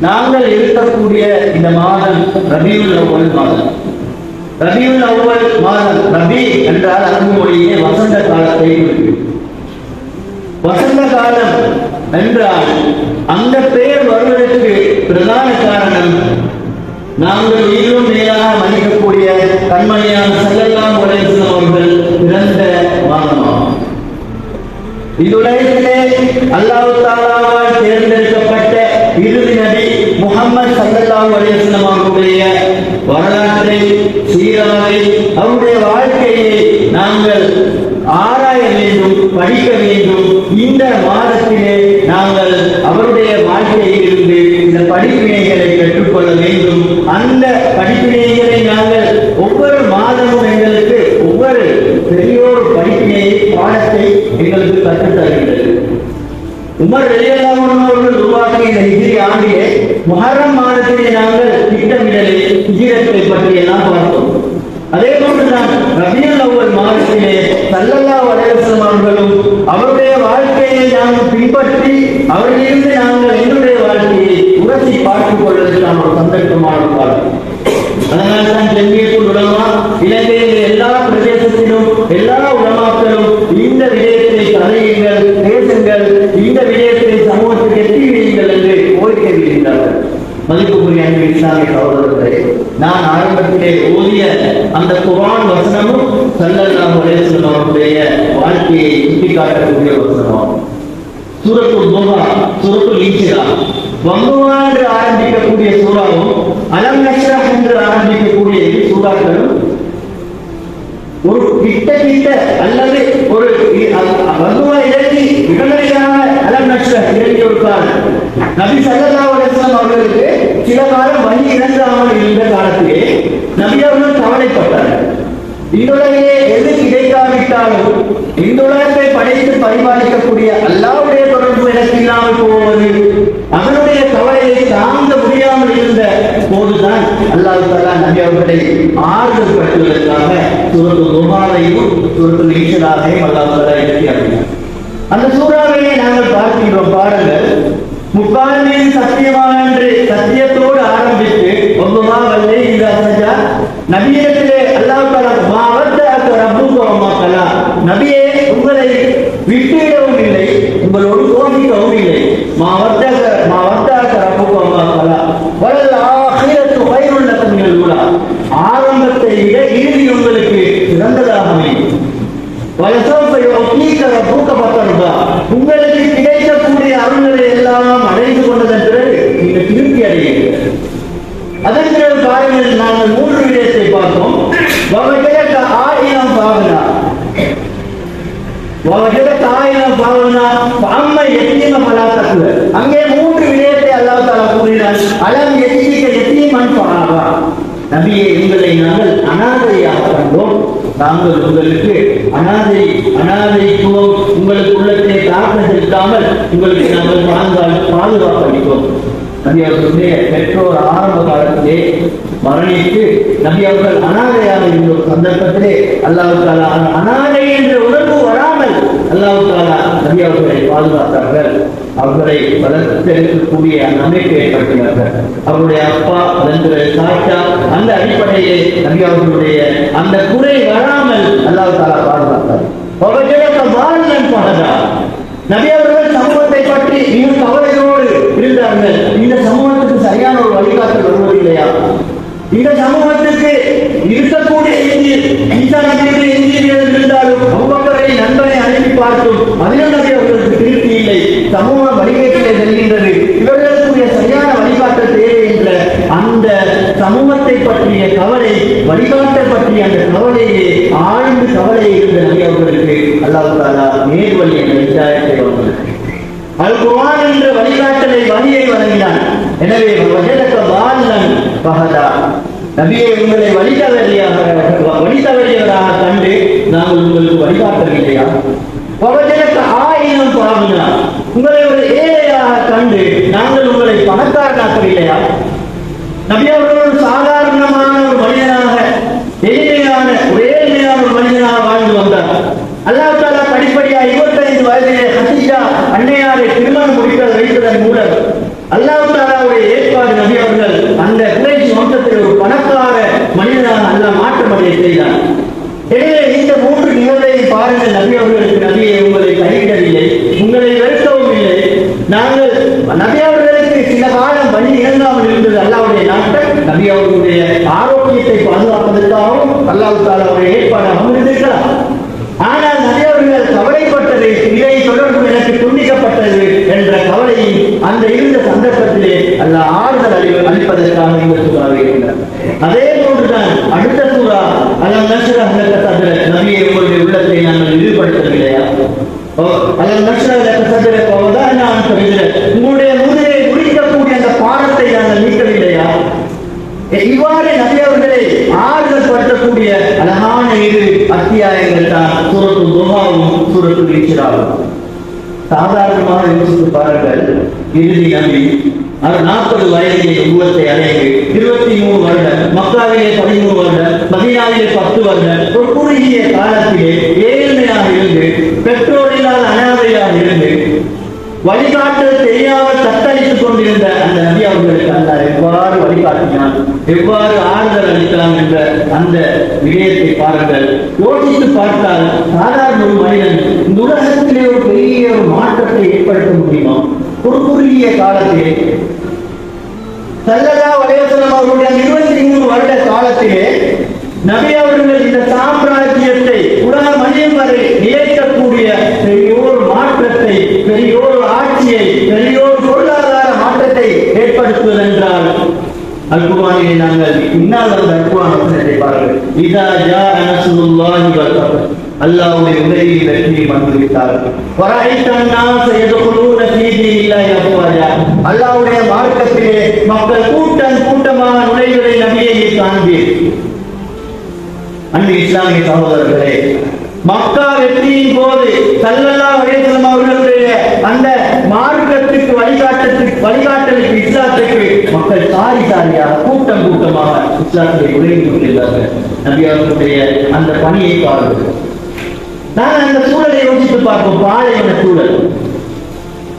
நாங்கள் இருக்கக்கூடிய இந்த மாதம் ரபியுல் அவ்வல் மாதம். ரபியுல் அவ்வல் மாதம் ரபி என்றால் அரபு வசந்த காலத்தை குறிக்கும் வசந்த காலம் என்றால் அந்த பெயர் வருவதற்கு பிரதான காரணம் நாங்கள் உயிரும் மேலாக மன்னிக்கக்கூடிய கண்மணியான செல்லல்லாம் உலகம் அவர்கள் பிறந்த மாதமாகும். இதுலகத்திலே அல்லாஹ் தாலாவால் தேர்ந்தெடுக்கப்பட்ட இறுதி நபி முகமது சல்லல்லாஹு அலைஹி அவருடைய வரலாற்றை சீராவை அவருடைய வாழ்க்கையை நாங்கள் ஆராய வேண்டும் படிக்க வேண்டும். இந்த மாதத்திலே நாங்கள் அவருடைய வாழ்க்கையில் இருந்து இந்த படிப்பினைகளை கற்றுக்கொள்ள வேண்டும். அந்த படிப்பினைகளை நாங்கள் ஒவ்வொரு மாதமும் எங்களுக்கு ஒவ்வொரு பெரியோர் படிப்பினையை பாடத்தை எங்களுக்கு கற்றுத்தருகிறது உமர் வெளியல்லாமல் அவர்கள் உருவாக்கிய இந்த ஹிஜ்ரி ஆண்டிலே முஹர்ரம் மாதத்திலே நாங்கள் திட்டமிடலை ஹிஜ்ரத்தை பற்றி எல்லாம் பார்த்தோம். அதே போன்றுதான் ரபியல் அவ்வல் மாதத்திலே சல்லல்லாஹு அலைஹி அவர்களும் அவருடைய வாழ்க்கையை நாங்கள் பின்பற்றி அவரிலிருந்து நாங்கள் எங்களுடைய வாழ்க்கையை உரசி பார்த்துக் கொள்வதற்கான ஒரு சந்தர்ப்பமான காலம் அதனால்தான் ஜெமியத்துல் உலமா இலங்கையில் எல்லா பிரதேசத்திலும் எல்லா உலகம் இந்த விடயத்தை கதையுங்கள் பேசுங்கள் இந்த விடயத்தை சமூகத்துக்கு எட்டி வையுங்கள் என்று கோரிக்கை விடுகின்றார்கள் மதிப்புக்குரிய அன்பு இஸ்லாமிய சகோதரர்களே நான் ஆரம்பத்திலே ஓதிய அந்த குரான் வசனமும் சல்லல்லாஹு அலைஹி வஸல்லம் அவருடைய வாழ்க்கையை சுட்டிக்காட்டக்கூடிய வசனமாகும் சூரத்துல் துஹா சூரத்துல் இன்சிரா வங்குவா என்று ஆரம்பிக்கக்கூடிய சூறாவும் அலம் நஷ்ரஹ் என்று ஆரம்பிக்கக்கூடிய சூறாக்களும் ஒரு கிட்ட கிட்ட அல்லது ஒரு வங்குவா இறங்கி உடனடியாக அலம் நஷ்ரஹ் இறங்கி கொடுத்தார். நபி ஸல்லல்லாஹு அலிஸ்லாம் அவர்களுக்கு சில காலம் வழி இறந்தாமல் இருந்த காலத்திலே நபி அவர்கள் கவலைப்பட்டார். இந்துலகிலே எது கிடைக்காவிட்டாலும் இந்துலகத்தை படைத்து பரிபாலிக்கக்கூடிய அல்லாவுடைய தொடர்பு எனக்கு இல்லாமல் போவது அவனுடைய கவலையை தாங்க முடியாமல் இருந்த போதுதான் அல்லாஹ் தலா நபி அவர்களை ஆறுதல் படுத்துவதற்காக சுரத்து குமாரையும் சுரத்து நீச்சலாகையும் அல்லாஹ் தலா இறக்கி அப்படின்னார் அந்த சூறாவையை நாங்கள் பார்க்கின்றோம் பாருங்கள். முக்கால் சத்தியமான என்று சத்தியத்தோடு ஆரம்பித்து ஒவ்வொருவா வல்லே இந்த அசஜா நபியிடத்திலே அல்லாஹ் மாவட்ட மாவத்த ரப்புக்கு வமாக்கலா நபியே உங்களை விட்டுவிடவும் இல்லை. உங்களோடு கோபிக்கவும் இல்லை மாவத்த மாவத்த ரப்புக்கு வமாக்கலா வலல் ஆகிரத்து கைருள்ள தங்கள் கூட ஆரம்பத்தை விட இறுதி உங்களுக்கு சிறந்ததாக அமையும் வயசோப்பை ஒப்பீக்க பூக்க உங்களுக்கு கிடைக்கக்கூடிய அருள்களை எல்லாம் அடைந்து கொண்டதன் பிறகு நீங்கள் திருப்தி அடைவீர்கள் அதன் பிறகு பாருங்கள் நாங்கள் மூன்று விடயத்தை பார்த்தோம். வகையில ஆயிரம் பாவனா வகையில ஆயிரம் பாவனா அம்மை எத்தீம மலாத்தக்குவ அங்கே மூன்று விடயத்தை அல்லாஹ் தாலா கூறினார் அலம் எத்தீக்க எத்தீமன் பாவா நபியை உங்களை நாங்கள் அனாதையாக கண்டோம். நாங்கள் உங்களுக்கு அனாதை அனாதைத்துவம் உங்களுக்கு உள்ளத்தை தாக்கம் செலுத்தாமல் உங்களுக்கு நாங்கள் பாதுகாப்பு பாதுகாப்பளித்தோம் நபி அவர்களுடைய பெற்றோர் ஆரம்ப காலத்திலே மரணித்து நபி அவர்கள் அனாதையாக இருந்த சந்தர்ப்பத்திலே அல்லாஹ் அந்த அனாதை என்ற உணர்வு வரா அல்லாஹ் நபி அவர்களை பாதுகாத்தார்கள். அவர்களை வளர்த்தெடுக்கக்கூடிய நம்பிக்கை ஏற்படுத்தினார்கள். அவருடைய அப்பா அதன் தாத்தா அந்த அடிப்படையே நபி அவர்களுடைய அந்த குறை வராமல் அல்லாஹ் தாலா பாதுகாத்தார். நபி அவர்கள் சமூகத்தை பற்றி மிக கவலையோடு இருந்தார்கள். இந்த சமூகத்துக்கு சரியான ஒரு வழிகாட்டல் வருவதில்லையா? இந்த சமூகத்திற்கு இருக்கக்கூடிய எஞ்சில் ஈசா நபியுடைய எஞ்சில் இருந்தாலும் அவ்வக்கரை நண்பனை அனுப்பி பார்த்தும் அதிலும் நபி அவர்களுக்கு திருப்தி இல்லை. சமூக வழிகேட்டிலே செல்கின்றது. இவர்களுக்குரிய சரியான வழிகாட்டல் தேவை என்ற அந்த சமூகத்தை பற்றிய கவலை வழிகாட்டல் பற்றிய அந்த கவலையே ஆழ்ந்து கவலை இருந்த நபி அவர்களுக்கு அல்லாஹ் தாலா நேர்வழி என்ற விசாயத்தை வழங்கினார் அல் குர்ஆன் என்ற வழிகாட்டலை வழியை வழங்கினான். எனவே வஜதக பாலன் பகதா. நபியை உங்களை வழி தவறியாக வழி தவறியவராக கண்டு நாங்கள் உங்களுக்கு வழிகாட்டவில்லையா? வஜதக ஆயிரம் பாவினா உங்களை ஒரு ஏழையாக கண்டு நாங்கள் உங்களை பணக்காரனாக்கவில்லையா? நபி அவர்கள் ஒரு சாதாரணமான ஒரு மனிதனாக எளிமையான ஒரே ஏழ்மையான ஒரு மனிதனாக வாழ்ந்து வந்தார். அல்லாஹ் செய்வதன் மூலம் அல்லாஹ் தாலாவுடைய ஏற்பாடு நபி அவர்கள் அந்த குறைச்சி வம்சத்தில் ஒரு பணக்கார மனிதனாக அல்லாஹ் மாற்றம் அடைய செய்தார். எனவே இந்த மூன்று நிகழ்வை பாருங்கள். நபி அவர்களுக்கு நபியை உங்களை கழிக்கவில்லை உங்களை வெறுக்கவும் இல்லை. நாங்கள் நபி அவர்களுக்கு சில காலம் வழி இறங்காமல் இருந்தது அல்லாவுடைய நாட்கள். நபி அவர்களுடைய ஆரோக்கியத்தை பாதுகாப்பதற்காகவும் அல்லாஹ் தாலாவுடைய ஏற்பாடாகவும் இருந்திருக்கலாம் ஆனால் நபி அவர்கள் கவலைப்பட்டதை இல்லை. தொடர்பு எனக்கு துண்டிக்கப்பட்டது என்ற கவலையை அந்த இருந்த சந்தர்ப்பத்திலே அல்ல ஆறுதல் அறிவு அளிப்பதற்காக இந்த அதே போன்றுதான் அடுத்த சூறா அலம் நஷ்ர ஹலக்க நபியை உங்களுடைய உள்ளத்தை நாங்கள் இழிவுபடுத்தவில்லையா அல்லாஹ் நஷ்ர போவதான் நான் சொல்கிறேன் உங்களுடைய முதுகை முடிக்கக்கூடிய அந்த பாடத்தை நாங்கள் நீக்கவில்லையா? இவ்வாறு நபியவர்களை ஆறுதல் படுத்தக்கூடிய அழகான இரு அத்தியாயங்கள் தான் சூரத்து துகாவும் சூரத்து இச்சிராவும் சாதாரணமாக யோசித்து பாருங்கள். இறுதி நம்பி அவர் நாற்பது வயதிலே உருவத்தை அடைந்து இருபத்தி மூணு வருடம் மக்காவிலே பதிமூணு வருடம் மதீனாவிலே பத்து வருடம் ஒரு குறுகிய காலத்திலே ஏழ்மையாக இருந்து பெற்றோர் இல்லாத அனாதையாக இருந்து வழிகாட்டு தெரியாம தத்தளித்துக் கொண்டிருந்த அந்த நபி அவர்களுக்கு அல்ல எவ்வாறு வழிகாட்டினான்? எவ்வாறு ஆறுதல் அளிக்கலாம் என்ற அந்த விடயத்தை பாருங்கள். யோசித்து பார்த்தால் சாதாரண ஒரு மனிதன் இந்த உலகத்திலே ஒரு பெரிய ஒரு மாற்றத்தை ஏற்படுத்த முடியுமா? ஒரு குறுகிய காலத்திலே. சல்லதா வலையசலம் அவர்களுடைய இருபத்தி மூணு வருட காலத்திலே நபி அவர்கள் இந்த சாம்ராஜ்யத்தை உலக மனிதன் வரை நிலைக்கக்கூடிய பெரியோர் மாற்றத்தை பெரியோர் ஆட்சியை பெரியோர் பொருளாதார மாற்றத்தை ஏற்படுத்துவதென்றால் அல்குவானிலே நாங்கள் இன்னால் அந்த அல்குவான் வசனத்தை இதா ஜா அனசுல்லாஹி வல் அல்லாஹ்வுடைய உதவி வெற்றி வந்துவிட்டார் வரைத்தன்னாஸ் யதுகுலூன ஃபீ தீனில்லாஹி அஃவாஜா அல்லாஹ்வுடைய மார்க்கத்திலே மக்கள் கூட்டம் கூட்டமாக நுழைவதை நபியை காண்பீர். அன்பு இஸ்லாமிய சகோதரர்களே மக்கா வெற்றியின் போது சல்லல்லா அலைஹிஸ்ஸலாம் அவர்களுடைய அந்த மார்க்கத்துக்கு வழிகாட்டத்துக்கு வழிகாட்டலுக்கு இஸ்லாத்துக்கு மக்கள் சாரி சாரியாக கூட்டம் கூட்டமாக இஸ்லாத்தை உதவி கொண்டிருந்தார்கள். நபி அவர்களுடைய அந்த பணியை பாருங்கள். நான் அந்த சூழலை யோசித்து பார்ப்போம். பாலைவன சூழல்.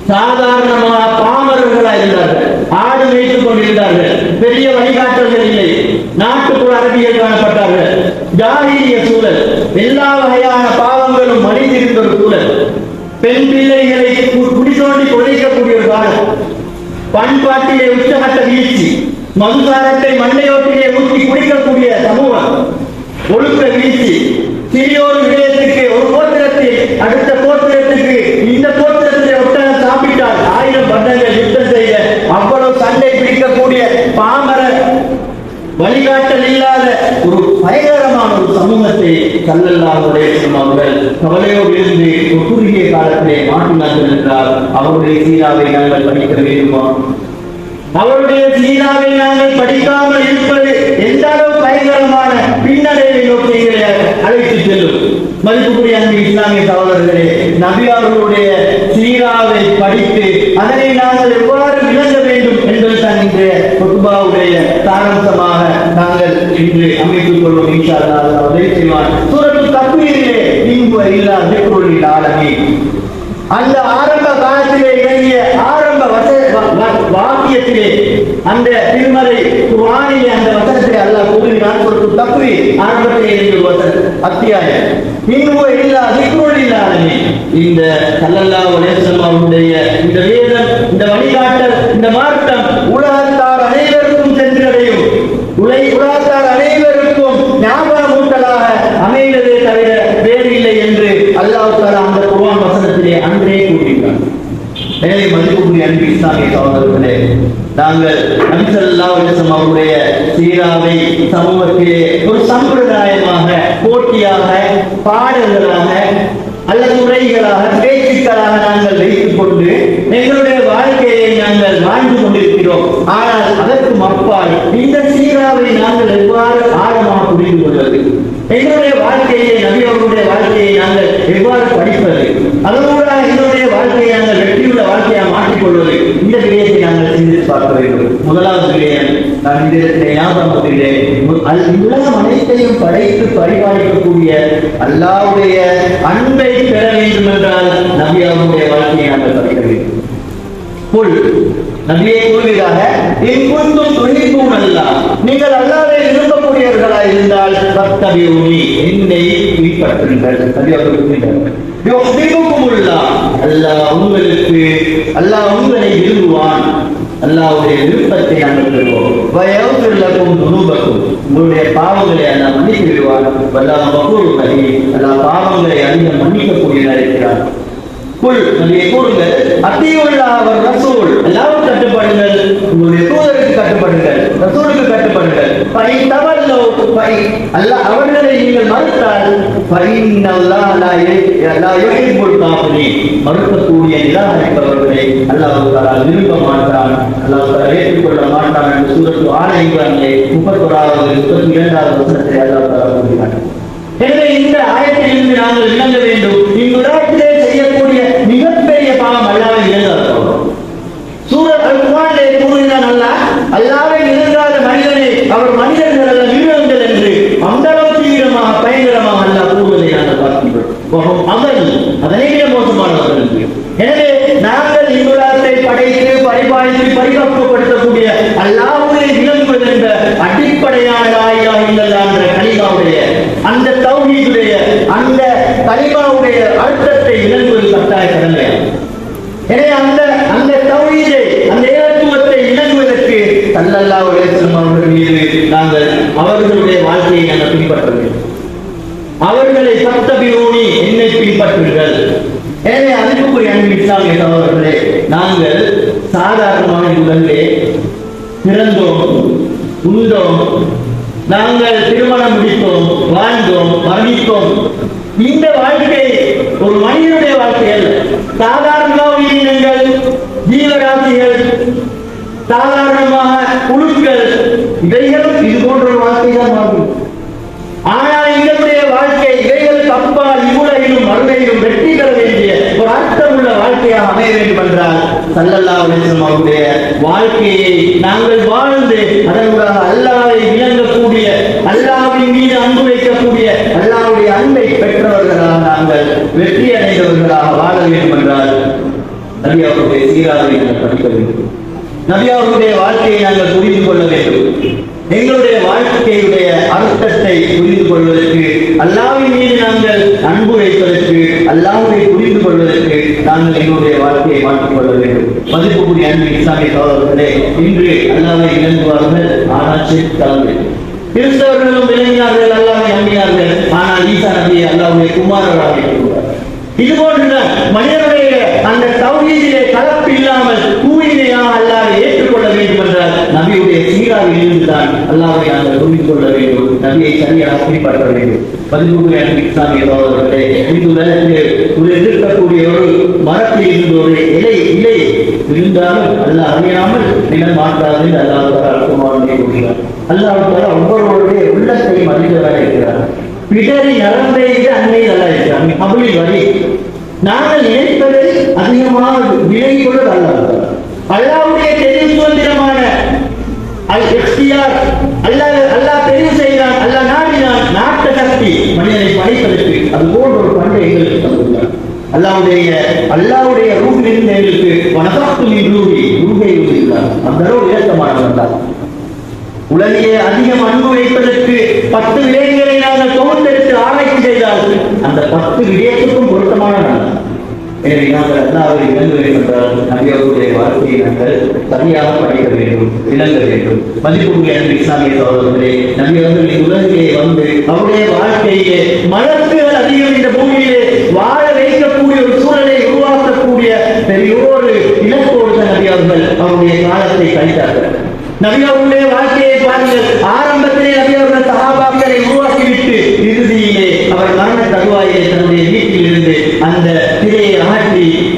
சாதாரணமாக பாமரர்களா இருந்தார்கள். ஆடு மேய்த்துக் கொண்டிருந்தார்கள். பெரிய வழிகாட்டல்கள் இல்லை. நாட்டுக்குள் அரபியல் காணப்பட்டார்கள். ஜாகிரிய சூழல். எல்லா வகையான பாவங்களும் மலிந்திருந்த ஒரு சூழல். பெண் பிள்ளைகளை குடி தோண்டி கொலைக்கக்கூடிய ஒரு காலம். பண்பாட்டிலே உச்சகட்ட வீழ்ச்சி. மதுசாரத்தை மண்டையோட்டிலே ஊற்றி குடிக்கக்கூடிய சமூகம். ஒழுக்க வீழ்ச்சி. சிறியோர் விடயத்துக்கு ஒரு கோத்திரத்தில் அடுத்த கோத்திரத்துக்கு இந்த கோத்திரத்திலே ஒட்டகம் சாப்பிட்டால் ஆயிரம் பண்டங்கள் யுத்தம் செய்த அவ்வளவு சண்டை பிடிக்கக்கூடிய பாமர வழிகாட்டல் இல்லாத ஒரு பயங்கரம் ஒரு சமூகத்தை கல்லல்லாவுடைய அவர்கள் கவலையோடு இருந்து ஒரு குறுகிய காலத்திலே மாற்றினார்கள் என்றால் அவருடைய சீராவை நாங்கள் படிக்க வேண்டுமா? அவருடைய சீராவை நாங்கள் படிக்காமல் இருப்பது எந்த அளவு பயங்கரமான பின்னடைவை நோக்கி அழைத்து செல்லும். மதிப்புக்குரிய அன்பு இஸ்லாமிய சகோதரர்களே நபி அவர்களுடைய சீராவை படித்து அதனை நாங்கள் எவ்வாறு விளங்க வேண்டும் என்பது தான் இன்றைய குத்துபாவுடைய நாங்கள் இன்று அமைத்துக் கொள்வோம் இன்ஷா அல்லாஹ் அல்லாஹ் உதவி செய்வான் சூரத்து தக்வீரிலே இன்பு இல்லா திக்ருலில் ஆலமீன் அந்த ஆரம்ப காலத்திலே இறங்கிய ஆரம்ப வச வ- வ- வாக்கியத்திலே அந்த திருமலை குர்ஆனிலே அந்த வசனத்தை அல்லாஹ் கூறினான் ஒரு தப்பு ஆரம்பத்திலே இருந்து ஒரு வசனம். அத்தியாயம். இன்னும் இல்லா திக்ருல் இல்லாதே இந்த சல்லல்லாஹு அலைஹி வஸல்லம் அவருடைய இந்த வேதம் இந்த வழிகாட்டல் இந்த மார்க்கம் உலகத்தார் அனைவருக்கும் சென்றடையும் உலை உலகத்தார் அனைவருக்கும் ஞாபகமூட்டலாக அமைந்ததே தவிர வேறு இல்லை என்று அல்லாஹ் தாலா அந்த குர்ஆன் வசனத்திலே அன்றே கூறுகிறார் எனவே மதிப்புக்குரிய அன்பு இஸ்லாமிய சகோதரர்களே நாங்கள் நபி ஸல்லல்லாஹு அவருடைய சீராவை சமூகத்திலே ஒரு சம்பிரதாயமாக போட்டியாக பாடல்களாக அல்லது உரைகளாக பேச்சுக்களாக நாங்கள் வைத்துக் கொண்டு எங்களுடைய வாழ்க்கையை நாங்கள் வாழ்ந்து கொண்டிருக்கிறோம். ஆனால் அதற்கு அப்பால் இந்த சீராவை நாங்கள் எவ்வாறு ஆழமாக புரிந்து கொள்வது? எங்களுடைய வாழ்க்கையை நபி வாழ்க்கையை நாங்கள் எவ்வாறு படிப்பது? அதனூடாக வாழ்க்கையை அந்த வெற்றியுள்ள வாழ்க்கையாக மாற்றிக்கொள்வது இந்த விடயத்தை நாங்கள் சிந்தித்து பார்க்க வேண்டும். முதலாவது விடயம் நான் இந்த இடத்திலே ஞாபகம் கொள்கிறேன். உலகம் அனைத்தையும் படைத்து பரிபாலிக்கக்கூடிய அல்லாவுடைய அன்பை பெற வேண்டும் என்றால் நபி அவருடைய வாழ்க்கையை நாங்கள் படிக்க வேண்டும். புல் நபியை கூறுகிறாக இன் குந்தும் துணிப்பூன் அல்லா நீங்கள் அல்லாவை விரும்பக்கூடியவர்களாக இருந்தால் பக்தபியூனி என்னை பின்பற்றுங்கள் நபி அவர்கள் கூறுகிறார்கள் அல்லாஹ் உங்களுக்கு அல்லாஹ் உங்களை விரும்புவான். அல்லாஹ்வுடைய விருப்பத்தை நாங்கள் பெறுவோம். வயவுக்கும் துணுபக்கும் உங்களுடைய பாவங்களை அல்லா மன்னித்து விடுவார் வல்லாஹ் மகூர் நபி அல்லாஹ் பாவங்களை அதிகம் மன்னிக்கக்கூடியதாக இருக்கிறார். குல் நபியை கூறுங்கள். அத்தியுள்ளா அவர் ரசூல். எல்லாரும் கட்டுப்பாடுங்கள். உங்களுடைய தூதருக்கு கட்டுப்பாடுங்கள். ரசூலுக்கு கட்டுப்படுங்கள் பை தவல்லோ பை அல்ல அவர்களை நீங்கள் மறுத்தால் பைன் அல்லாஹ் லா யுஹிப்புல் காஃபிரீன் மறுக்கக்கூடிய நிராகரிப்பவர்களை அல்லாஹ் தஆலா விரும்ப மாட்டான். அல்லாஹ் தஆலா ஏற்றுக்கொள்ள மாட்டான் என்று சூரத்து ஆல இம்ரானிலே முப்பத்தோராவது முப்பத்தி இரண்டாவது வசனத்தை அல்லாஹ் தஆலா கூறுகிறான் எனவே இந்த ஆயத்திலிருந்து நாங்கள் விளங்க வேண்டும். இவ்வுலகத்திலே செய்யக்கூடிய மிகப்பெரிய பாவம் அல்லாவை இழந்தார் சூரத் அல் குர்ஆனிலே கூறுகிறான் அல்லாஹ் அல்லாவை இழந்தாத மனிதனை அவர் மனிதர்கள் அல்ல மிருகங்கள் என்று அந்த அளவு தீவிரமாக பயங்கரமாக அல்லாஹ் கூறுவதை நாங்கள் பார்க்கின்றோம் வஹும் அமல் அதனை விட மோசமானவர்கள் என்று. எனவே நாங்கள் இவ்வுலகத்தை படைத்து பரிபாலித்து பரிபக்குவப்படுத்தக்கூடிய சல்லல்லாஹு அலைஹி அவர்கள் மீது நாங்கள் அவர்களுடைய வாழ்க்கையை நாங்கள் பின்பற்ற வேண்டும் அவர்களை சத்தபியூனி என்னை பின்பற்றுங்கள். எனவே அன்புக்குரிய அன்பு இஸ்லாமிய சகோதரர்களே நாங்கள் சாதாரணமான உடலே பிறந்தோம் உண்டோம் நாங்கள் திருமணம் முடித்தோம் வாழ்ந்தோம் மரணித்தோம். இந்த வாழ்க்கை ஒரு மனிதனுடைய வாழ்க்கை அல்ல சாதாரண உயிரினங்கள் ஜீவராசிகள் சாதாரணமாக குழுக்கள் இவைகளும் இது போன்ற வாழ்க்கை தான் மாறும் ஆனால் எங்களுடைய வாழ்க்கை இவைகள் தப்பால் இவ்வுலகிலும் மறுமையிலும் வெற்றி பெற வேண்டிய ஒரு அர்த்தமுள்ள வாழ்க்கையாக அமைய வேண்டும் என்றால் சல்லல்லா அலிஸ்லாம் அவருடைய வாழ்க்கையை நாங்கள் வாழ்ந்து அதனூடாக அல்லாவை விளங்கக்கூடிய அல்லாவின் மீது அன்பு வைக்கக்கூடிய அல்லாவுடைய அன்பை பெற்றவர்களாக நாங்கள் வெற்றி அடைந்தவர்களாக வாழ வேண்டும் என்றால் நபி அவருடைய சீராதனை படிக்க வேண்டும். நபியாவுடைய வாழ்க்கையை நாங்கள் புரிந்து கொள்ள வேண்டும். எங்களுடைய வாழ்க்கையுடைய அர்த்தத்தை புரிந்து கொள்வதற்கு அல்லாவின் மீது நாங்கள் அன்பு வைப்பதற்கு அல்லாவை புரிந்து கொள்வதற்கு நாங்கள் எங்களுடைய வாழ்க்கையை மாற்றிக் கொள்ள வேண்டும். மதிப்புக்குரிய அன்பு இஸ்லாமிய சகோதரர்களே இன்று அல்லாவை இழந்துவார்கள் ஆனால் தலைமை கிறிஸ்தவர்களும் விளங்கினார்கள் அல்லாவை நம்பினார்கள் ஆனால் ஈசா நபியை அல்லாவுடைய குமாரராக இது போன்ற மனிதனுடைய அந்த தௌஹீதிலே கலப்பு இல்லாமல் தூய்மையாக அல்லாவை ஏற்றுக்கொள்ள வேண்டும் என்றால் நபியுடைய சீராக இருந்துதான் அல்லாவை நாங்கள் புரிந்து கொள்ள வேண்டும். நபியை சரியாக பின்பற்ற வேண்டும். பதிமூன்று இஸ்லாமிய சகோதரர்களே இந்த உலகத்தில் ஒரு எதிர்க்கக்கூடிய ஒரு மரத்தில் இருந்த ஒரு இலை இலை இருந்தாலும் அல்ல அறியாமல் நிலம் மாற்றாது என்று அல்லாஹ் குமாரனை கூறுகிறார் அல்லாஹ் ஒவ்வொருவருடைய உள்ளத்தை அறிந்தவராக இருக்கிறார். பிடரி நரம்பை அன்னை நல்லா இருக்கிறார். அப்படி வரி நாங்கள் நினைப்பதை அதிகமாக விலகி கொள்வது அல்லாஹ் அல்லாவுடைய தெரிவு சுதந்திரமான அல் அல்லாஹ் அல்லாஹ் தெரிவு செய்தான் அல்லாஹ் நாடினான். நாட்ட சக்தி மனிதனை படைப்பதற்கு அது போன்ற ஒரு பண்டை எங்களுக்கு தந்துள்ளார் அல்லாவுடைய அல்லாவுடைய ரூபிலிருந்து எங்களுக்கு வனசாத்து நீ ரூபி ரூபை ஊதியுள்ளார் அந்த அளவு இலக்கமானவர் தான் உலகிலே அதிகம் அன்பு வைப்பதற்கு பத்து விடயங்களை நாங்கள் தோன்றெடுத்து ஆராய்ச்சி செய்தால் அந்த பத்து விடயத்துக்கும் பொருத்தமான நாள் எனவே நாங்கள் அல்லாவை இழந்து வேண்டும் என்றால் நபியவர்களுடைய வாழ்க்கையை நாங்கள் சரியாக படிக்க வேண்டும் விளங்க வேண்டும். மதிப்புக்குரிய அன்பு இஸ்லாமிய சகோதரர்களே நபியவர்கள் இவ்வுலகிலே வந்து அவருடைய வாழ்க்கையிலே மலக்குகள் அதிகம் இந்த பூமியிலே வாழ வைக்கக்கூடிய ஒரு சூழலை உருவாக்கக்கூடிய பெரியோரு இலக்கோடு தான் நபி அவர்கள் அவருடைய காலத்தை கழித்தார்கள். நபி வாழ்க்கையை பாருங்கள் ஆரம்பத்திலே நபி அவர்கள் சகாபாக்களை உருவாக்கிவிட்டு இறுதியிலே அவர் மரண தருவாயிலே தன்னுடைய வீட்டில் இருந்து அந்த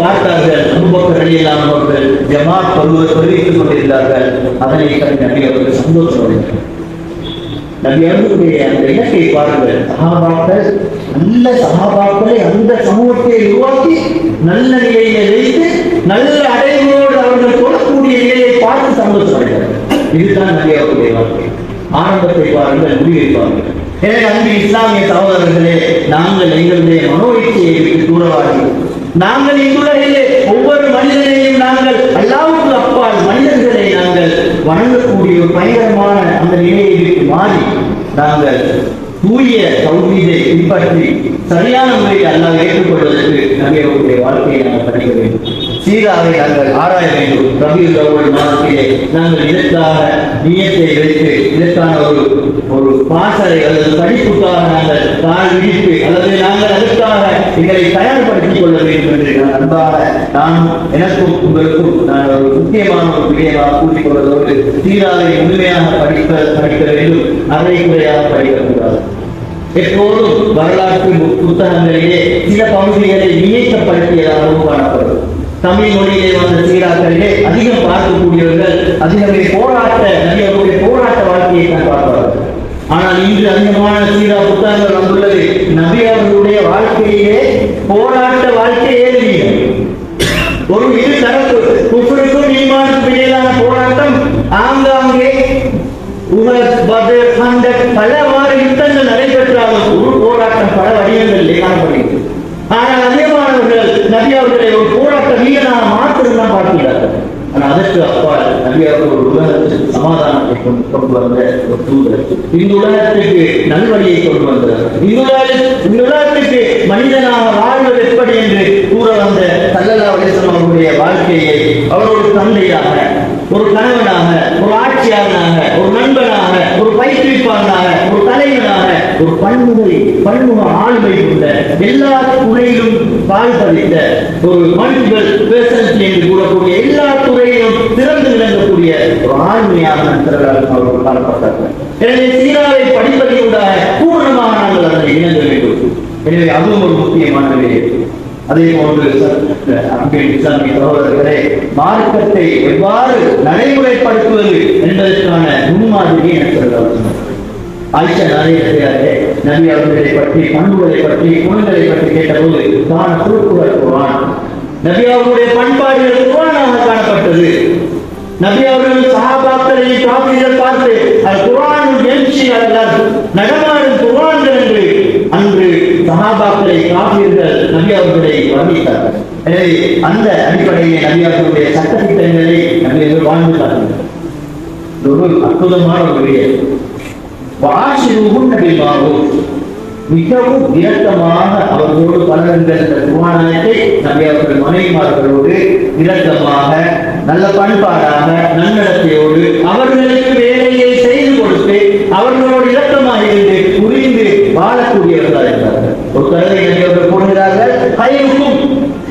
பார்த்தார்கள் அபூபக்கர் ரலியல்லாஹு அவர்கள் ஜமாத் பருவ தெரிவித்துக் கொண்டிருந்தார்கள். அதனை கண்டு நபி அவர்கள் சந்தோஷமடைந்தார்கள் நபி அவர்களுடைய அந்த இலக்கை பாருங்கள். சகாபாக்கள் நல்ல சகாபாக்களை அந்த சமூகத்தை உருவாக்கி நல்ல நிலையில வைத்து நல்ல அடைவோடு அவர்கள் தொடக்கூடிய நிலையை பார்த்து சந்தோஷமடைந்தார்கள் இதுதான் நபி அவர்களுடைய வாழ்க்கை. ஆரம்பத்தை பாருங்கள் முடிவை பாருங்கள். எனவே அன்பு இஸ்லாமிய சகோதரர்களே நாங்கள் எங்களுடைய மனோயிச்சையை விட்டு தூரவாடி நாங்கள் இங்குலகிலே ஒவ்வொரு மனிதனையும் நாங்கள் அல்லாவுக்கு அப்பால் மனிதர்களை நாங்கள் வணங்கக்கூடிய ஒரு பயங்கரமான அந்த நிலையை விட்டு மாறி நாங்கள் தூய சௌகரியத்தை பின்பற்றி சரியான முறையில் அல்லாஹ் ஏற்றுக்கொள்வதற்கு நபியவர்களுடைய வாழ்க்கையை நாங்கள் படிக்க வேண்டும் சீராவை நாங்கள் ஆராய வேண்டும் ரபியுல் அவ்வல் மாதத்திலே நாங்கள் இதற்காக நியத்தை வைத்து இதற்கான ஒரு ஒரு பாசறை அல்லது படிப்புக்காக நாங்கள் கால் விழிப்பு அல்லது நாங்கள் அதற்காக எங்களை தயார்படுத்திக் கொள்ள வேண்டும் என்று நான் அன்பாக நான் எனக்கும் உங்களுக்கும் நான் ஒரு முக்கியமான ஒரு விடயமாக கூட்டிக் கொள்வதோடு சீராவை முழுமையாக படிக்க படிக்க வேண்டும். அரைக்குறையாக படிக்கக்கூடாது. எப்போதும் வரலாற்று புத்தகங்களிலே சில பகுதிகளை இயக்கப்படுத்தியதாகவும் காணப்படும். தமிழ் மொழியிலே வந்த சீராக்களிலே அதிகம் பார்க்கக்கூடியவர்கள் அதிகமே போராட்ட நபியவருடைய போராட்ட வாழ்க்கையை தான் பார்ப்பார்கள். ஆனால் இன்று அதிகமான சீரா புத்தகங்கள் வந்துள்ளது. நபி அவர்களுடைய வாழ்க்கையிலே போராட்ட வாழ்க்கையே இல்லை. ஒரு இரு தரப்பு குஃபருக்கும் ஈமானுக்கும் இடையிலான போராட்டம் ஆங்காங்கே உஹத் பத்ர் பல பலவாறு யுத்தங்கள் நடைபெற்றாலும் ஒரு போராட்டம் பல வடிவங்களிலே இல்லையா நபி அவர்களை ஒரு போராட்ட வீரனாக மாத்திரம் தான் பார்க்கிறார்கள் ஆனால் அதற்கு அப்பால் நபி அவர்கள் ஒரு உலகத்துக்கு சமாதானத்தை கொண்டு கொண்டு வந்த ஒரு தூதர் இந்த உலகத்துக்கு நல்வழியை கொண்டு வந்தார். இந்த உலகத்துக்கு மனிதனாக வாழ்வது எப்படி என்று கூற வந்த சல்லல்லா அலிஸ்லாம் அவருடைய வாழ்க்கையை அவர் ஒரு தந்தையாக ஒரு கணவனாக ஒரு ஆட்சியாளனாக ஒரு நண்பனாக ஒரு பயிற்றுவிப்பாளனாக ஒரு ஒரு பன்முகை பன்முக ஆளுமை கொண்ட எல்லா துறையிலும் பாழ்பதித்த ஒரு மல்டிபிள் பேர்சன்ஸ் என்று கூறக்கூடிய எல்லா துறையிலும் திறந்து விளங்கக்கூடிய ஒரு ஆளுமையான நண்பர்களால் அவர்கள் காணப்பட்டார்கள். எனவே சீனாவை படிப்பதை கூட பூர்ணமாக நாங்கள் அதனை இணைந்து வேண்டும். எனவே அதுவும் ஒரு முக்கியமான விடயம் அதே போன்று இஸ்லாமிய சகோதரர்களே மார்க்கத்தை எவ்வாறு நடைமுறைப்படுத்துவது என்பதற்கான முன்மாதிரியை எனக்கு ஆயிஷா நாயகத்தையாரே நபி அவர்களை பற்றி பண்புகளை பற்றி குணங்களை பற்றி கேட்டபோது தான் குறுக்குவர் குரான் நபி அவர்களுடைய பண்பாடுகள் குரானாக காணப்பட்டது. நபி அவர்கள் சஹாபாக்களை காவிரிகள் பார்த்து அது குரான் எழுச்சி அல்ல நடமாடும் குரான்கள் என்று. அன்று சகாபாக்களை காவிரிகள் நபி அவர்களை வர்ணித்தார்கள். எனவே அந்த அடிப்படையை நபி அவர்களுடைய சட்ட திட்டங்களை நபி அவர்கள் வாழ்ந்து காட்டினார்கள் ஒரு அற்புதமான ஒரு விடயம் வாசிருவும் நபிமாவும் மிகவும் இரக்கமாக அவர்களோடு பலருங்கள் இந்த குமாரத்தை நபி அவர்கள் மனைவிமார்களோடு இரக்கமாக நல்ல பண்பாடாக நன்னடத்தையோடு அவர்களுக்கு வேலையை செய்து கொடுத்து அவர்களோடு இரக்கமாக இருந்து புரிந்து வாழக்கூடியவர்களாக இருந்தார்கள். ஒரு கருதை நபி அவர்கள் போடுகிறார்கள் கையுக்கும்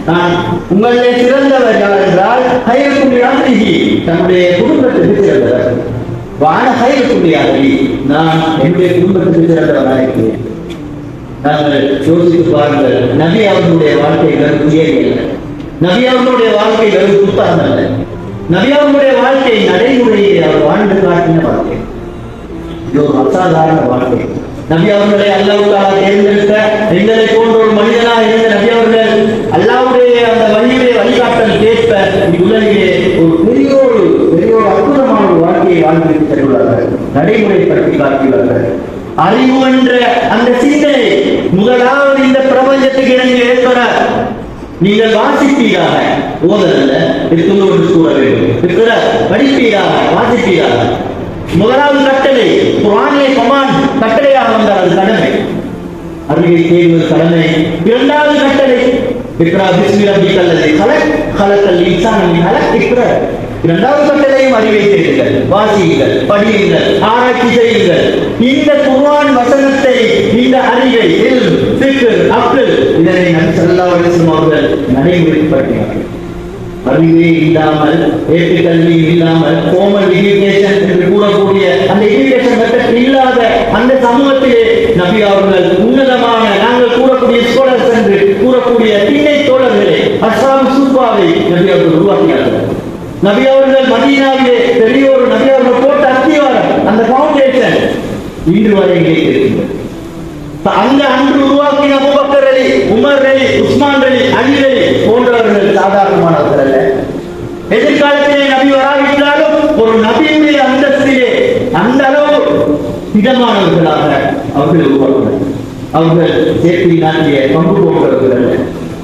நான் உங்களிலே சிறந்தவர் யார் என்றால் கையுக்கும் தன்னுடைய குடும்பத்திற்கு சிறந்தவர் வான கையக்கூடியாதி நான் என்னுடைய குடும்பத்துக்கு சிறந்தவனாக இருக்கிறேன் நாங்கள் யோசித்து பாருங்கள் நபி அவர்களுடைய வாழ்க்கை வெறும் தியரி நபி அவர்களுடைய வாழ்க்கை வெறும் புத்தகம் அல்ல. நபி அவர்களுடைய வாழ்க்கை நடைமுறையை அவர் வாழ்ந்து காட்டின வாழ்க்கை. இது ஒரு அசாதாரண வாழ்க்கை. நபி அவர்களை அல்லாவுக்காக தேர்ந்தெடுத்த எங்களை போன்ற ஒரு மனிதனாக இருந்த நபி அவர்கள் அல்லாவுடைய அந்த வழியுடைய வழிகாட்டல் கேட்ப இந்த உலகிலே ஒரு பெரிய ஒரு பெரிய ஒரு அற்புதமான ஒரு வாழ்ந்து சென்றுள்ளார்கள் நடைமுறைப்படுத்தி காட்டியுள்ளார்கள். அறிவு என்ற அந்த சிந்தனை முதலாவது இந்த பிரபஞ்சத்துக்கு இறங்கி ஏற்பட நீங்கள் வாசிப்பீராக ஓதல்ல இருக்கிற ஒரு கூற வேண்டும். இருக்கிற படிப்பீராக வாசிப்பீராக. முதலாவது கட்டளை குரானிலே கமான் கட்டளையாக வந்தால் அது கடமை. அறிவை தேர்வு கடமை. இரண்டாவது கட்டளை இக்ரா பிஸ்மி ரப்பிக்க அல்லது கலக் கலக்கல் இன்சான் கலக் இக்ரா. இரண்டாவது கட்டளையும் அறிவை வாசியுங்கள் படியுங்கள் ஆராய்ச்சி செய்யுங்கள். இந்த குர்ஆன் வசனத்தை இந்த அறிவை இல் ஃபிக்ர் அக்ல் இதனை நம் செல்லா அவர்கள் நடைமுறைப்படுத்தினார்கள். அறிவே இல்லாமல் ஏற்று கல்வி இல்லாமல் கோமல் எஜுகேஷன் என்று கூறக்கூடிய அந்த எஜுகேஷன் மெத்தட் இல்லாத அந்த சமூகத்திலே நபி அவர்கள் உன்னதமான நாங்கள் கூறக்கூடிய ஸ்கோலர்ஸ் என்று கூறக்கூடிய திண்ணை தோழர்களே அஸ்ஸாம் சூப்பாவை நபி அவர்கள் உருவாக்கினார்கள். நபி அவர்கள் மதீனாவிலே பெரிய ஒரு நபி அவர்கள் போட்ட அத்திவாரம் அந்த ஃபவுண்டேஷன் இன்று வரை இருக்கிறது. அந்த அன்று உருவாக்கின Abu Bakr Ali Umar Ali Usman Ali Ali Ali போன்றவர்கள் சாதாரணமானவர்கள் அல்ல. எதிர்காலத்திலே நபி வராவிட்டாலும் ஒரு நபியுடைய அந்தஸ்திலே அந்த அளவு திடமானவர்களாக அவர்கள் உருவாக்கினர். அவர்கள் சேர்த்தி நாட்டிய பங்கு போன்றவர்கள் அல்ல.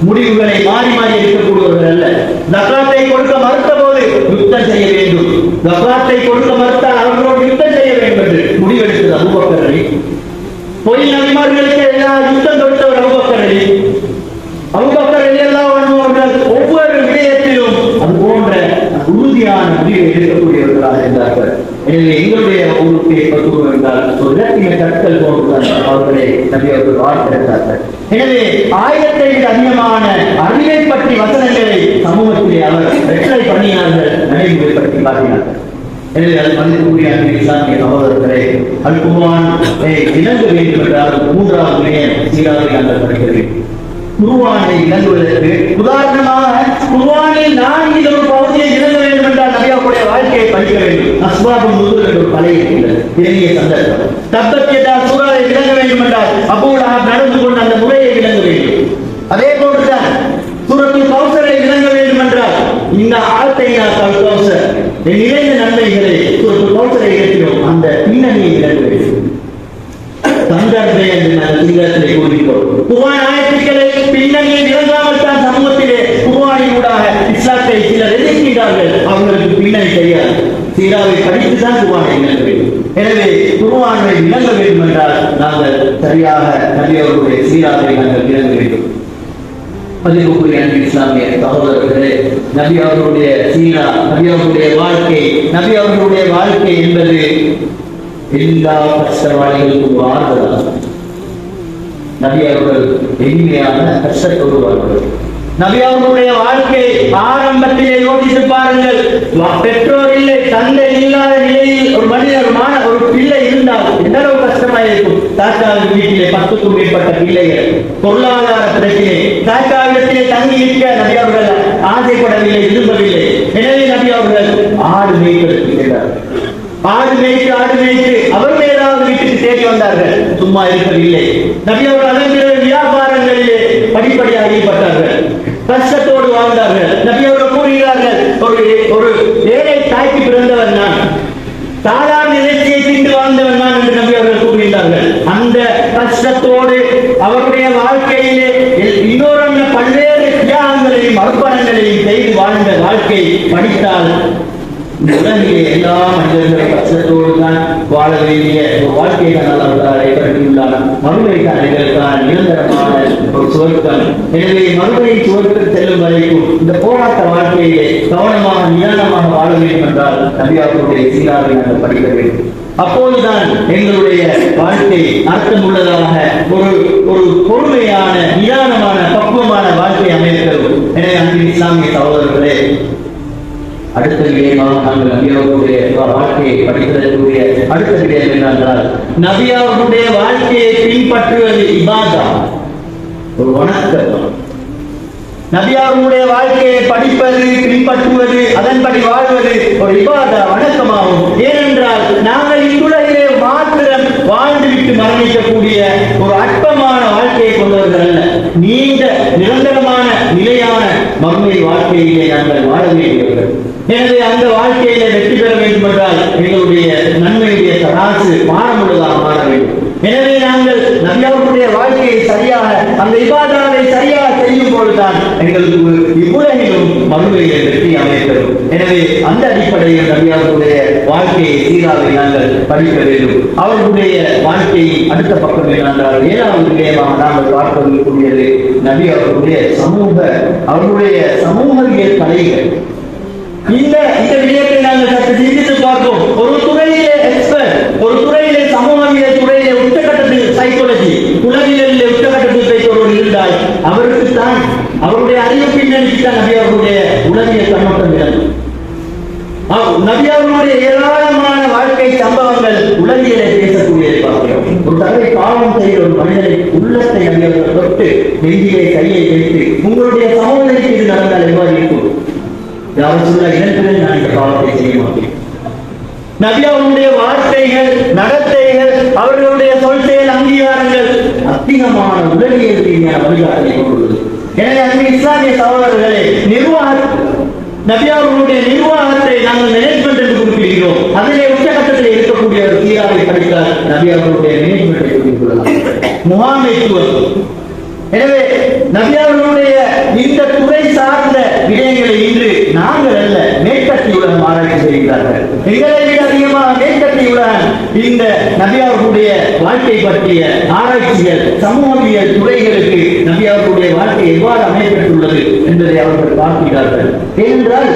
முடிவுகளை மாறி மாறி எடுக்கக்கூடியவர்கள் அல்ல. தக்காத்தை கொடுக்க மறுத்த அவர்களோடு யுத்தம் செய்ய வேண்டும். ஜக்காத்தை கொடுக்க மறுத்தால் அவர்களோடு யுத்தம் செய்ய வேண்டும் என்று முடிவெடுத்தது அபுபக்கர் பொய் நபிமார்களுக்கு எல்லா யுத்தம் தொடுத்தவர் அபுபக்கர் அலி அபுபக்கர் அலி எல்லாம் ஒவ்வொரு விடயத்திலும் அது போன்ற உறுதியான முடிவை எடுக்கக்கூடியவர்களாக இருந்தார்கள். எனவே எங்களுடைய ஊருக்கு பக்குவம் இருந்தால் ஒரு இலக்கிய கற்கள் போன்றுதான் அவர்களை நபி அவர்கள் வாழ்த்திருந்தார்கள் எனவே ஆயிரத்தை விட அதிகமான அறிவை பற்றி வசனங்களை சமூகத்திலே அவர் வெற்றலை பண்ணினார்கள் நடைமுறைப்படுத்தி காட்டினார்கள். எனவே அது மதிப்புக்குரிய அன்பு இஸ்லாமிய சகோதரர்களே அல் குர்ஆன் இணங்க வேண்டும் என்றால் மூன்றாவது விடயம் சீராக நாங்கள் படிக்க குருவானை இணங்குவதற்கு உதாரணமாக குருவானில் நான்கில் ஒரு பகுதியை இணங்க வாழ்க்கையை படிக்க வேண்டும். அஸ்வாபம் முழுவதும் என்று பழைய சந்தர்ப்பம். தப்பத்தியதா சூழலை இணங்க வேண்டும் என்றால் அப்போது நடந்து கொண்ட அந்த முறையை இணங்க வேண்டும் அதே போன்றுதான் சூரத்தில் கௌசரை இணங்க வேண்டும் என்றால் இந்த ஆழத்தை நான் கௌசர் நிறைந்த நன்மைகளை சூரத்தில் கௌசரை இழக்கிறோம் அந்த பின்னணியை இழக்க வேண்டும் சந்தர்ப்பை என்று நாங்கள் சிங்களத்திலே கூறுகிறோம் குர்ஆன் ஆயத்துக்களை பின்னணியில் இறங்காமல் தான் சமூகத்திலே குர்ஆனினூடாக இஸ்லாத்தை சிலர் எதிர்க்கிறார்கள் அவங்களுக்கு பின்னணி தெரியாது சீராவை படித்து தான் குர்ஆனை இழக்க வேண்டும் எனவே குர்ஆனை இழங்க வேண்டும் என்றால் நாங்கள் சரியாக நபி அவர்களுடைய நாங்கள் இழங்க வேண்டும் பதிவுக்குரிய அன்பு இஸ்லாமிய சகோதரர்களே நபி அவர்களுடைய சீரா நபி அவர்களுடைய வாழ்க்கை நபி அவர்களுடைய வாழ்க்கை என்பது எல்லா கஷ்டவாளிகளுக்கும் ஆறுதலாகும் நபி அவர்கள் எளிமையான கஷ்டத்தோடு வாழ்வார்கள். நபி அவர்களுடைய வாழ்க்கை ஆரம்பத்திலே யோசித்து பாருங்கள். பெற்றோர் இல்லை தந்தை இல்லாத நிலையில் ஒரு மனிதர் ஒரு பிள்ளை இருந்தால் எந்த அளவு இருக்கும்? தாத்தாவின் வீட்டிலே பத்துக்கும் மேற்பட்ட பிள்ளைகள் பொருளாதார பிரச்சனை. தாத்தாவிடத்திலே தங்கி இருக்க நபி அவர்கள் ஆசைப்படவில்லை விரும்பவில்லை. எனவே நபி அவர்கள் ஆடு மேய்ப்பதற்கு ஆடு மேய்த்து ஆடு மேய்த்து அவர்கள் ஏதாவது வீட்டுக்கு தேடி வந்தார்கள். சும்மா இருக்கவில்லை நபி அவர்கள் வியாபாரங்களிலே படிப்படியாக ஈடுபட்டார்கள். கஷ்டத்தோடு வாழ்ந்தார்கள். நபி அவர்கள் கூறுகிறார்கள் ஒரு ஒரு ஏழை தாய்க்கு பிறந்தவன் நான். சாதாரண இலக்கியை தின்று வாழ்ந்தவன் நான் என்று நபி அவர்கள் கூறுகின்றார்கள். அந்த கஷ்டத்தோடு அவருடைய வாழ்க்கையிலே இன்னொரு பல்வேறு தியாகங்களையும் அர்ப்பணங்களையும் செய்து வாழ்ந்த வாழ்க்கை படித்தால் இந்த உலகிலே எல்லா மனிதர்களும் கஷ்டத்தோடு தான் வாழ வேண்டிய ஒரு வாழ்க்கையை தான் அவர்களால் ஏற்படுத்தியுள்ளார் மறுமை தான் எங்களுக்கான நிரந்தரமான ஒரு சுவர்க்கம். எனவே மறுமை சுவர்க்கம் செல்லும் வரைக்கும் இந்த போராட்ட வாழ்க்கையிலே கவனமாக நிதானமாக வாழ வேண்டும் என்றால் நபியாவுடைய சீராவை நாங்கள் படிக்க வேண்டும். அப்போதுதான் எங்களுடைய வாழ்க்கை அர்த்தமுள்ளதாக ஒரு ஒரு பொறுமையான நிதானமான பக்குவமான வாழ்க்கை அமைக்கிறது எனவே அன்பின் இஸ்லாமிய சகோதரர்களே அடுத்த விடயமாக நாங்கள் நபியாவுடைய வாழ்க்கையை படிப்பதற்குரிய அடுத்த விடயம் என்னென்றால் நபியாவுடைய வாழ்க்கையை பின்பற்றுவது இபாதா. ஒரு வணக்கம். நபியாவுடைய வாழ்க்கையை படிப்பது பின்பற்றுவது அதன்படி வாழ்வது ஒரு இபாதா வணக்கமாகும். ஏனென்றால் நாங்கள் இவ்வுலகிலே மாத்திரம் வாழ்ந்துவிட்டு மரணிக்கக்கூடிய ஒரு அற்பமான வாழ்க்கையை கொண்டவர்கள் அல்ல. நீ நிரந்தரமான நிலையான மறுமை வாழ்க்கையிலே நாங்கள் வாழ வேண்டியவர்கள் எனவே அந்த வாழ்க்கையில வெற்றி பெற வேண்டும் என்றால் எங்களுடைய நன்மையுடைய தராசு மாறமுள்ளதாக மாற வேண்டும். எனவே நாங்கள் நபியாவுடைய வாழ்க்கையை சரியாக அந்த இபாதாவை சரியாக செய்யும் பொழுதுதான் எங்களுக்கு இவ்வுலகிலும் மறுமையை வெற்றி அமைப்பெறும் எனவே அந்த அடிப்படையில் நபியாவுடைய வாழ்க்கையை சீராவை நாங்கள் படிக்க வேண்டும். அவர்களுடைய வாழ்க்கையை அடுத்த பக்கம் என்னென்றால் ஏழாவது விடயமாக நாங்கள் பார்க்கக்கூடியது நபி அவர்களுடைய சமூக அவர்களுடைய சமூகவியல் கலைகள். இந்த இந்த விடயத்தை நாங்கள் சற்று சிந்தித்து பார்ப்போம். ஒரு துறையிலே எக்ஸ்பர்ட் ஒரு துறையிலே சமூகவியல் துறையிலே உச்சகட்டத்தில் சைக்காலஜி உளவியலிலே உச்சகட்டத்தில் பேசுபவர் இருந்தால் அவருக்கு தான் அவருடைய அறிவு பின்னணிக்கு தான் நபி அவர்களுடைய உளவியல் கண்ணோட்டம் இடம் நபி அவர்களுடைய ஏராளமான வாழ்க்கை சம்பவங்கள் உளவியலை பேசக்கூடியதை பார்க்கிறோம். ஒரு தடவை பாவம் செய்கிற ஒரு மனிதனை உள்ளத்தை நபி அவர்கள் தொட்டு நெஞ்சிலே கையை வைத்து உங்களுடைய சமூகத்திற்கு இது நடந்தால் எவ்வாறு இருக்கும் இடத்திலே நான் இந்த பாவத்தை செய்ய மாட்டேன் நபி வார்த்தைகள் நடத்தைகள் அவர்களுடைய சொல் செயல் அங்கீகாரங்கள் அதிகமான உலகியல் ரீதியான வழிகாட்டலை கொண்டுள்ளது. எனவே அந்த இஸ்லாமிய சகோதரர்களே நிர்வாக நபி அவர்களுடைய நிர்வாகத்தை நாங்கள் மேனேஜ்மெண்ட் என்று குறிப்பிடுகிறோம். அதிலே உச்சகட்டத்தில் இருக்கக்கூடிய ஒரு சீராவை படித்தால் நபி அவர்களுடைய மேனேஜ்மெண்ட்டை குறிப்பிடலாம் முகாமைத்துவம். எனவே நபியார்களுடைய இந்த துறை சார்ந்த விடயங்களை இன்று நாங்கள் அல்ல மேற்கத்தி உலகம் ஆராய்ச்சி செய்கிறார்கள். எங்களை விட அதிகமாக மேற்கத்தி உலகம் இந்த நபியார்களுடைய வாழ்க்கை பற்றிய ஆராய்ச்சிகள் சமூகவியல் துறைகளுக்கு நபியார்களுடைய வாழ்க்கை எவ்வாறு அமையப்பட்டுள்ளது என்பதை அவர்கள் பார்க்கிறார்கள். ஏனென்றால்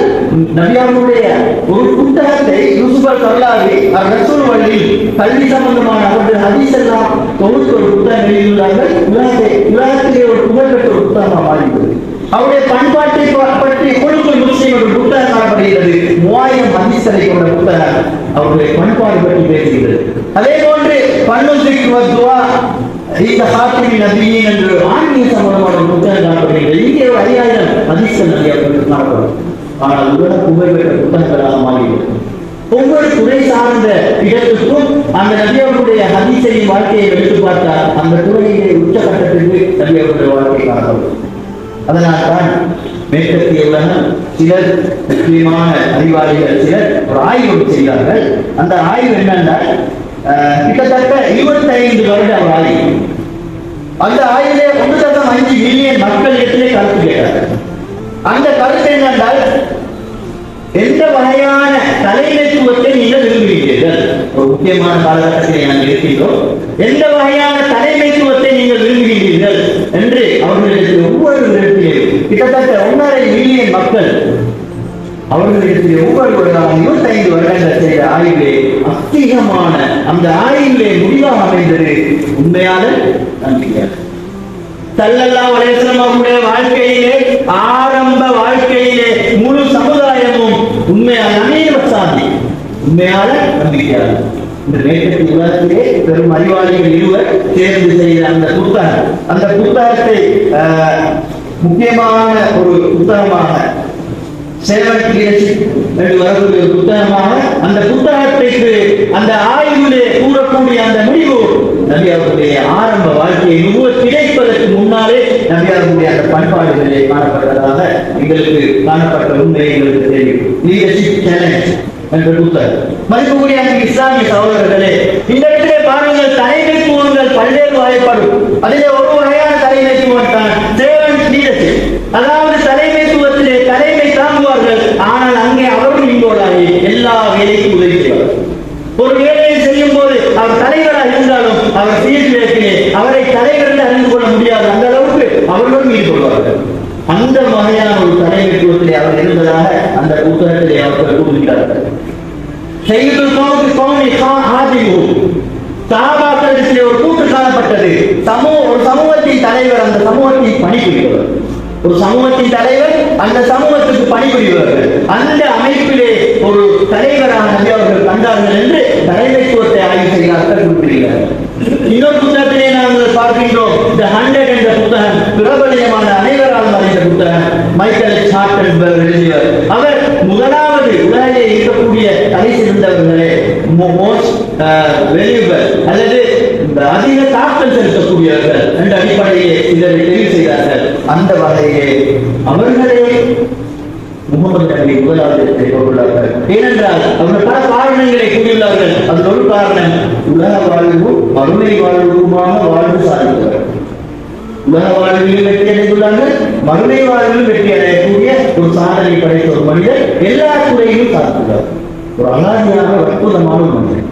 நபியார்களுடைய ஒரு புத்தகத்தை யூசுபர் சொல்லாது ரசூல் வழியில் கல்வி சம்பந்தமான அவர்கள் ஹதீசெல்லாம் தொகுத்து ஒரு புத்தகம் எழுதியுள்ளார்கள் உலகத்தை உலகத்திலே ஒரு புகழ்பெற்ற ஒரு புத்தகமாக மாறியுள்ளது அவருடைய பண்பாட்டை பற்றி கொழுப்பு முஸ்லீம் ஒரு புத்தகம் காணப்படுகிறது மூவாயிரம் ஹதீஸ்களை கொண்ட புத்தகம் அவருடைய பண்பாடு பற்றி பேசுகிறது. அதே போன்று பன்னு துவா இந்த ஹாத்திமி நபியின் என்று ஆன்மீக சம்பந்தமான புத்தகம் காணப்படுகிறது இங்கே ஒரு ஐயாயிரம் ஹதீஸ்கள் நிறைய காணப்படும் ஆனால் உலக புகழ்பெற்ற புத்தகங்களாக மாறிவிட்டது. ஒவ்வொரு துறை சார்ந்த இடத்துக்கும் அந்த நபியவர்களுடைய ஹதீசரின் வாழ்க்கையை எடுத்து பார்த்தால் அந்த துறையிலே உச்சகட்டத்திற்கு நபியவர்களுடைய வாழ்க்கை காணப்படும். அதனால் தான் மேற்கத்திய உலகம் சிலர் முக்கியமான அறிவாளிகள் சிலர் ஒரு ஆய்வு செய்தார்கள். அந்த ஆய்வு என்னென்றால் கிட்டத்தட்ட இருபத்தைந்து வருட ஒரு ஆய்வு அந்த ஆய்விலே ஒன்று தசம் அஞ்சு மில்லியன் மக்களிடத்திலே கருத்து கேட்டார் அந்த கருத்து என்னென்றால் எந்த வகையான தலைமைத்துவத்தை நீங்கள் விரும்புகிறீர்கள்? ஒரு முக்கியமான காலகட்டத்தில் நாங்கள் இருக்கின்றோம் எந்த வகையான தலைமைத்துவத்தை நீங்கள் விரும்புகிறீர்கள்? என்று அவர்களுக்கு ஒவ்வொரு இடத்திலும் கிட்டத்தட்ட ஒன்றரை மில்லியன் மக்கள் அவர்களுக்கு ஒவ்வொரு வருடம் இருபத்தைந்து வருடங்கள் செய்த ஆய்விலே அதிகமான அந்த ஆய்விலே முடிவாக அமைந்தது. உண்மையான நம்பிக்கை சல்லல்லாஹு அலைஹி அவருடைய வாழ்க்கையிலே ஆரம்ப வாழ்க்கையிலே முழு சமுதாயமும் உண்மையான அநேக சாந்தி உண்மையான நம்பிக்கையாக. இந்த மேற்கத்திய உலகத்திலே பெரும் அறிவாளிகள் இருவர் தேர்வு செய்த அந்த புத்தகம். அந்த புத்தகத்தை ஆஹ், முக்கியமான ஒரு புத்தகமாக செல்வன் லீடர்ஷிப் என்று வரக்கூடிய ஒரு புத்தகமாக அந்த புத்தகத்திற்கு அந்த ஆய்விலே கூறக்கூடிய அந்த முடிவு நபி அவர்களுடைய ஆரம்ப வாழ்க்கையை கிடைப்பதற்கு முன்னாலே நபி அவர்களுடைய அந்த பண்பாடுகளிலே காணப்பட்டதாக எங்களுக்கு காணப்பட்ட உண்மை எங்களுக்கு தெரியும். லீடர்ஷிப் சேலஞ்ச் என்ற புத்தகம். மதிப்புக்குரிய இஸ்லாமிய சகோதரர்களே இந்த இடத்திலே பாருங்கள் தலைமைத்துவங்கள் பல்வேறு வகைப்படும். அதிலே ஒரு வகையான தலைமைத்துவம் தான் சேவன் லீடர்ஷிப் அதாவது தலைமைத்துவத்திலே தலைமை தாங்குவார்கள் ஆனால் அங்கே அவரும் இங்கோடாகி எல்லா வேலைக்கும் உதவி செய்வார் ஒரு வேலையை செய்யும் போது அவர் தலைவராக இருந்தாலும் அவர் சீர்திருத்திலே அவரை தலைவர் என்று அறிந்து கொள்ள முடியாது அந்த அளவுக்கு அவர்களும் ஈடுபடுவார்கள் அந்த வகையான ஒரு தலைமைத்துவத்திலே அவர் இருந்ததாக அந்த புத்தகத்திலே அவர்கள் கூறுகிறார்கள். செய்யுள் ஒரு கூட்டு காணப்பட்டது. சமூக ஒரு சமூகத்தின் தலைவர் அந்த சமூகத்தின் பணிபுரிபவர். ஒரு சமூகத்தின் தலைவர் அந்த சமூகத்துக்கு பணிபுரிவர் அந்த அமைப்பிலே ஒரு தலைவரான நபி அவர்கள் கண்டார்கள் என்று தலைமைத்துவத்தை ஆய்வு செய்தார்கள் குறிப்பிடுகிறார். இன்னொரு புத்தகத்திலே நாங்கள் பார்க்கின்றோம். த ஹண்ட்ரட் என்ற புத்தகம் பிரபலியமான அனைவராலும் அறிந்த புத்தகம் மைக்கேல் சாட் என்பவர் எழுதியவர். அவர் முதலாவது உலகிலே இருக்கக்கூடிய தலை சிறந்தவர்களே மோஸ்ட் வேல்யூபிள் uh, அல்லது அதிக தாக்கல் செலுத்தக்கூடியவர்கள் என்ற அடிப்படையிலே இதனை தெரிவு செய்தார்கள். அந்த வகையிலே அவர்களே முகமது நபி கொண்டுள்ளார்கள் ஏனென்றால் அவர்கள் பல காரணங்களை கூறியுள்ளார்கள். அதில் ஒரு காரணம். உலக வாழ்வும் மறுமை வாழ்வுமாக வாழ்வு சாதித்தவர் உலக வாழ்விலும் வெற்றி அடைந்துள்ளார்கள். மறுமை வாழ்விலும் வெற்றி அடையக்கூடிய ஒரு சாதனை படைத்த ஒரு மனிதர் எல்லா துறையிலும் சாதித்துள்ளார் ஒரு அலாதியான ஒரு அற்புதமான ஒரு மனிதர்.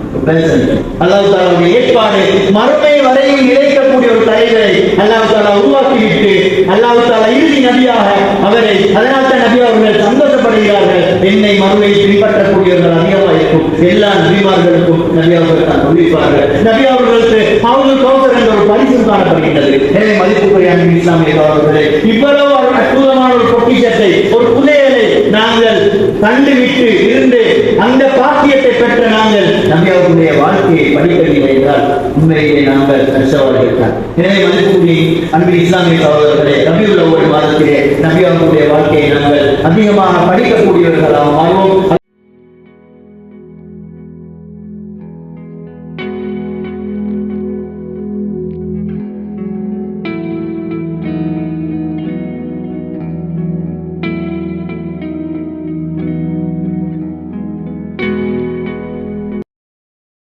அல்லாஹ் தாலாவுடைய ஏற்பாடு மறுமை வரையில் இழைக்கக்கூடிய ஒரு தலைவரை அல்லாஹ் தாலா உருவாக்கிவிட்டு அல்லாஹ் தாலா இறுதி நபியாக அவரை அதனால் அவர்கள் சந்தோஷப்படுகிறார்கள். என்னை மறுவை பின்பற்றக்கூடியவர்கள் அதிகமாக இருக்கும். எல்லா நபிமார்களுக்கும் நபி அவர்கள் தான் அறிவிப்பார்கள். நபி அவர்களுக்கு அவர்கள் கௌசர் என்ற ஒரு பரிசு காணப்படுகின்றது. எனவே மதிப்புக்குரிய அன்பு இஸ்லாமிய அவர்களே இவ்வளவு அற்புதமான ஒரு பொக்கிஷத்தை ஒரு புதையலை நாங்கள் கண்டுவிட்டு இருந்து அந்த பாக்கியத்தை பெற்ற நாங்கள் நபி அவர்களுடைய வாழ்க்கையை படிக்கவில்லை என்றால் உண்மையிலே நாங்கள் கஷ்டவாதிகள் எனவே மதிப்புக்குரிய அன்பு இஸ்லாமிய சகோதரர்களே நபியுள்ள ஒரு மாதத்திலே நபி அவர்களுடைய வாழ்க்கையை நாங்கள் அதிகமாக படிக்கக்கூடியவர்களாக மாறுவோம்.